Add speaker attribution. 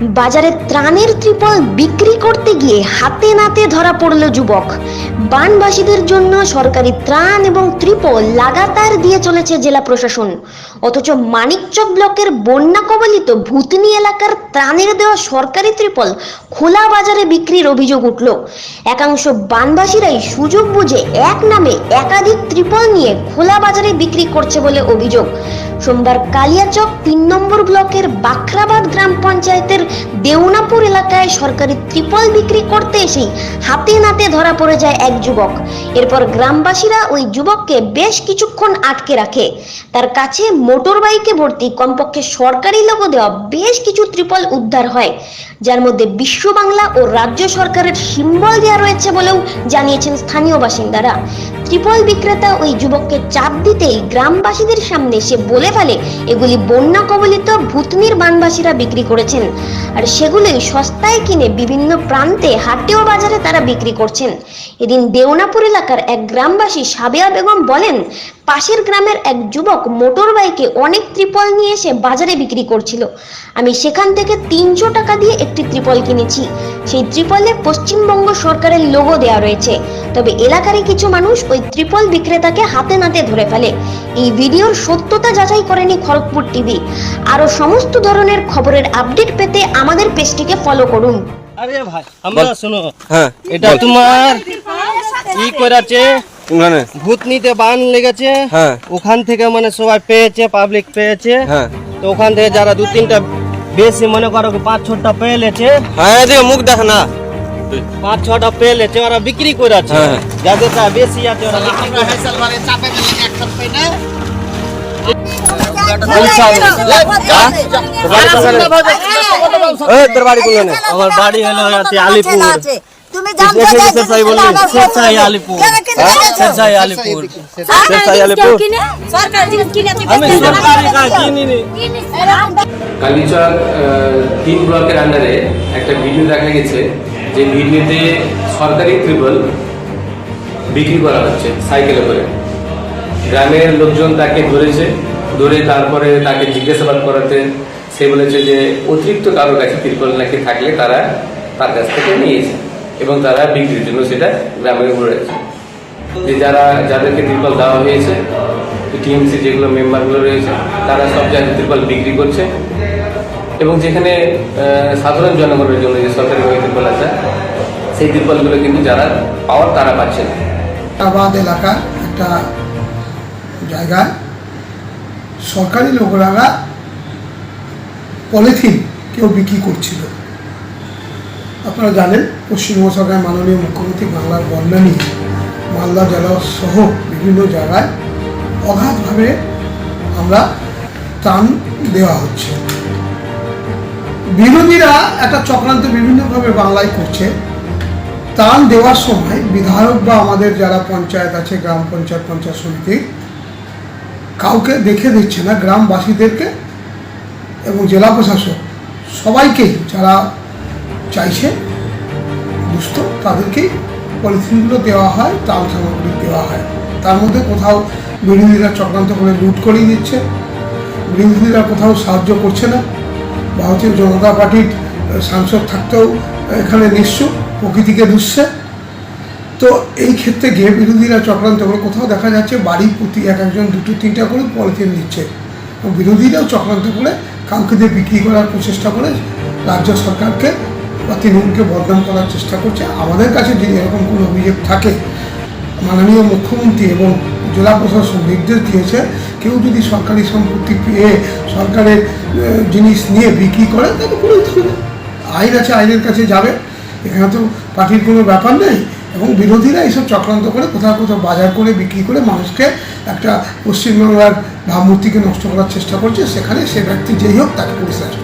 Speaker 1: বাজারে ত্রাণের ত্রিপল বিক্রি করতে গিয়ে হাতে নাতে ধরা পড়ল যুবক। বানবাসীদের জন্য সরকারি ত্রাণ এবং ত্রিপল লাগাতার দিয়ে চলেছে জেলা প্রশাসন। অথচ মানিকচক ব্লকের বন্যা কবলিত ভূতনি এলাকার ত্রাণের দেওয়া সরকারি ত্রিপল খোলা বাজারে বিক্রির অভিযোগ উঠল। একাংশ বানবাসীরাই সুযোগ বুঝে এক নামে একাধিক ত্রিপল নিয়ে খোলা বাজারে বিক্রি করছে বলে অভিযোগ। সোমবার কালিয়াচক তিন নম্বর ব্লকের বাখরাবাদ গ্রাম পঞ্চায়েতের দেউনাপুর এলাকায় সরকারি ত্রিপল বিক্রি করতে এসেই হাতে নাতে ধরা পড়ে যায় এক যুবক। এরপর গ্রামবাসীরা ওই যুবককে বেশ কিছুক্ষণ আটকে রাখে। তার কাছে মোটর বাইকে ভর্তি কমপক্ষে সরকারি লোগো দেওয়া বেশ কিছু ত্রিপল উদ্ধার হয়, যার মধ্যে বিশ্ব বাংলা ও রাজ্য সরকারের সিম্বল দেওয়া রয়েছে বলেও জানিয়েছেন স্থানীয় বাসিন্দারা। ত্রিপল বিক্রেতা ওই যুবককে চাপ দিতেই গ্রামবাসীদের সামনে সে বলে ফেলে, এগুলি বন্যা কবলিত ভূতনির বানবাসীরা বিক্রি করেছেন আর সেগুলোই সস্তায় কিনে বিভিন্ন প্রান্তে হাটে ও বাজারে তারা বিক্রি করছেন। এদিন দেওনাপুর এলাকার এক গ্রামবাসী সাবিয়া বেগম বলেন পাশের গ্রামের এক যুবক মোটর বাইকে অনেক ত্রিপল নিয়ে এসে বাজারে বিক্রি করছিল। আমি সেখান থেকে তিনশো টাকা দিয়ে একটি ত্রিপল কিনেছি। সেই ত্রিপলে পশ্চিমবঙ্গ সরকারের লোগো দেওয়া রয়েছে। তবে এলাকারই কিছু মানুষ ওই ত্রিপল বিক্রেতাকে হাতে নাতে ধরে ফেলে। এই ভিডিওর সত্যতা যাচাই করেনি খড়গপুর টিভি। আরও সমস্ত ধরনের খবরের আপডেট পেতে আমাদের পেজটিকে ফলো করুন।
Speaker 2: আরে ভাই আমরা শোনো
Speaker 3: হ্যাঁ
Speaker 2: এটা তোমার ই করেছে
Speaker 3: কোনখানে
Speaker 2: ভূতনিতে বান লেগেছে
Speaker 3: হ্যাঁ।
Speaker 2: ওখান থেকে মানে সবাই পেয়েছে পাবলিক পেয়েছে
Speaker 3: হ্যাঁ
Speaker 2: তো ওখান থেকে যারা দু তিনটা বেশি মনে করো পাঁচ ছটা পেয়ে লেছে
Speaker 3: হ্যাঁ এদিকে মুখ দেখ না
Speaker 2: পাঁচ ছটা পেয়ে লেছে ওরা বিক্রি করেছে
Speaker 3: হ্যাঁ।
Speaker 2: যাদের তা বেশি আছে ওরা বিক্রি আমার বাড়ি হলো আলিপুর
Speaker 4: তুমি
Speaker 2: দেখে চাই আলিপুর। শেরশাহী আলিপুর।
Speaker 3: শেরশাহী আলিপুর?
Speaker 4: সরকার জিনিস কিনে
Speaker 2: আমি সরকারি কাজ কিনিনি।
Speaker 5: কালীচক তিন ব্লকের আন্ডারে একটা ভিডিও দেখা গেছে যে ভিডিওতে সরকারি ত্রিবল বিক্রি করা হচ্ছে সাইকেলে করে। গ্রামের লোকজন তাকে ধরেছে ধরে তারপরে তাকে জিজ্ঞাসাবাদ করাতে সে বলেছে যে অতিরিক্ত কারোর কাছে ত্রিপল নাকি থাকলে তারা তার কাছ থেকে নিয়েছে। এবং তারা বিক্রির জন্য সেটা গ্রামের উপরে রয়েছে যে যারা, যাদেরকে ত্রিপল দেওয়া হয়েছে টিএমসি যেগুলো মেম্বারগুলো রয়েছে, তারা সব জায়গায় ত্রিপল বিক্রি করছে। এবং যেখানে সাধারণ জনগণের জন্য যে সরকারি ভাবে ত্রিপল আছে, সেই ত্রিপলগুলো কিন্তু যারা পাওয়ার তারা পাচ্ছে না
Speaker 6: আবাদ এলাকা একটা জায়গায় সরকারি লোকরা পলিথিন কেউ বিক্রি করছিল। আপনারা জানেন, পশ্চিমবঙ্গ সরকারের মাননীয় মুখ্যমন্ত্রী বাংলার বন্যা নিয়ে মালদা জেলা সহ বিভিন্ন জায়গায় অগাধভাবে আমরা ত্রাণ দেওয়া হচ্ছে। বিরোধীরা একটা চক্রান্ত বিভিন্নভাবে বাংলায় করছে। ত্রাণ দেওয়ার সময় বিধায়ক বা আমাদের যারা পঞ্চায়েত আছে, গ্রাম পঞ্চায়েত পঞ্চায়েত সমিতি, কাউকে দেখে দিচ্ছে না। গ্রামবাসীদেরকে এবং জেলা প্রশাসক সবাইকেই, যারা চাইছে দুস্থ তাদেরকেই পলিথিনগুলো দেওয়া হয় ত্রাণ সামগ্রী দেওয়া হয়। তার মধ্যে কোথাও বিরোধীরা চক্রান্ত করে লুট করিয়ে দিচ্ছে। বিরোধীরা কোথাও সাহায্য করছে না। ভারতীয় জনতা পার্টির সাংসদ থাকতেও এখানে নিশ্চয় প্রকৃতিকে দুষছে। তো এই ক্ষেত্রে গিয়ে বিরোধীরা চক্রান্ত করে কোথাও দেখা যাচ্ছে বাড়ি প্রতি এক একজন, দুটো, তিনটা করে পলিথিন দিচ্ছে। বিরোধীরাও চক্রান্ত করে কাউকে দিয়ে বিক্রি করার প্রচেষ্টা করে রাজ্য সরকারকে বা তৃণমূলকে বদনাম করার চেষ্টা করছে। আমাদের কাছে যদি এরকম কোনো অভিযোগ থাকে, মাননীয় মুখ্যমন্ত্রী এবং জেলা প্রশাসন নির্দেশ দিয়েছে, কেউ যদি সরকারি সম্পত্তি পেয়ে সরকারের জিনিস নিয়ে বিক্রি করে তাকে হবে আইন আছে, আইনের কাছে যাবে। এখানে তো পার্টির কোনো ব্যাপার নেই। এবং বিরোধীরা এইসব চক্রান্ত করে কোথাও কোথাও বাজার করে বিক্রি করে মানুষকে একটা পশ্চিমবাংলার ভাবমূর্তিকে নষ্ট করার চেষ্টা করছে। সেখানে সে ব্যক্তি যেই হোক তাকে পুলিশ অ্যারেস্ট